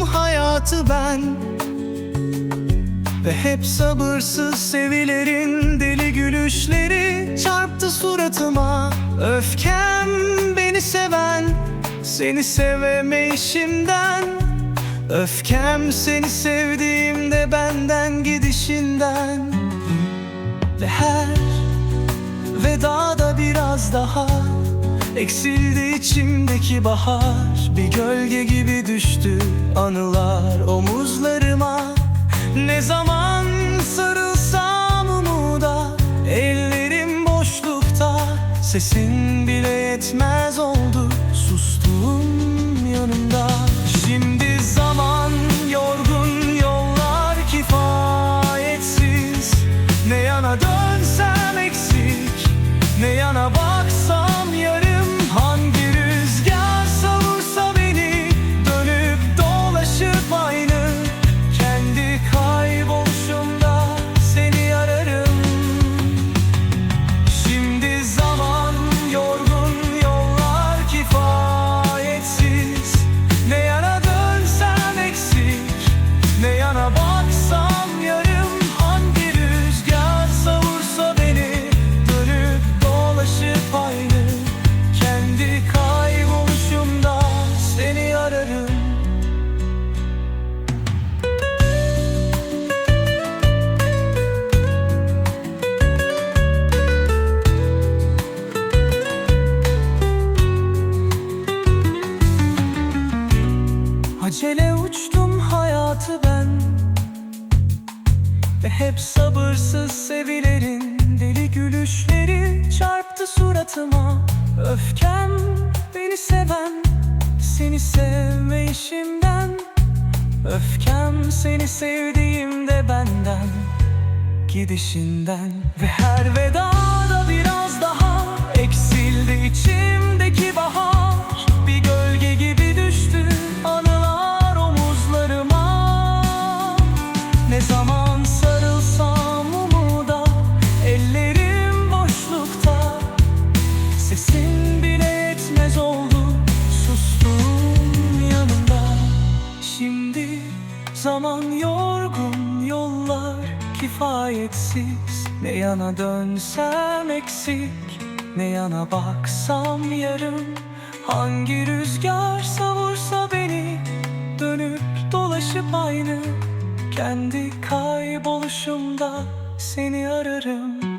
hayatı ben. Ve hep sabırsız sevilerin deli gülüşleri Çarptı suratıma. Öfkem beni seven Seni sevemeyişimden Öfkem seni sevdiğimde benden gidişinden. Ve her vedada biraz daha Eksildi içimdeki bahar Bir gölge gibi düştü anılar omuzlarıma. Ne zaman sarılsam umuda Ellerim boşlukta Sesin bile yetmez oldu Sustum yanımda Acele uçtum hayatı ben. Ve hep sabırsız sevilerin deli gülüşleri Çarptı suratıma. Öfkem beni seven Seni sevme işimden. Öfkem seni sevdiğimde benden Gidişinden. Ve her vedada kifayetsiz Ne yana dönsem eksik Ne yana baksam yarım. Hangi rüzgar savursa beni Dönüp dolaşıp aynı. Kendi kayboluşumda seni ararım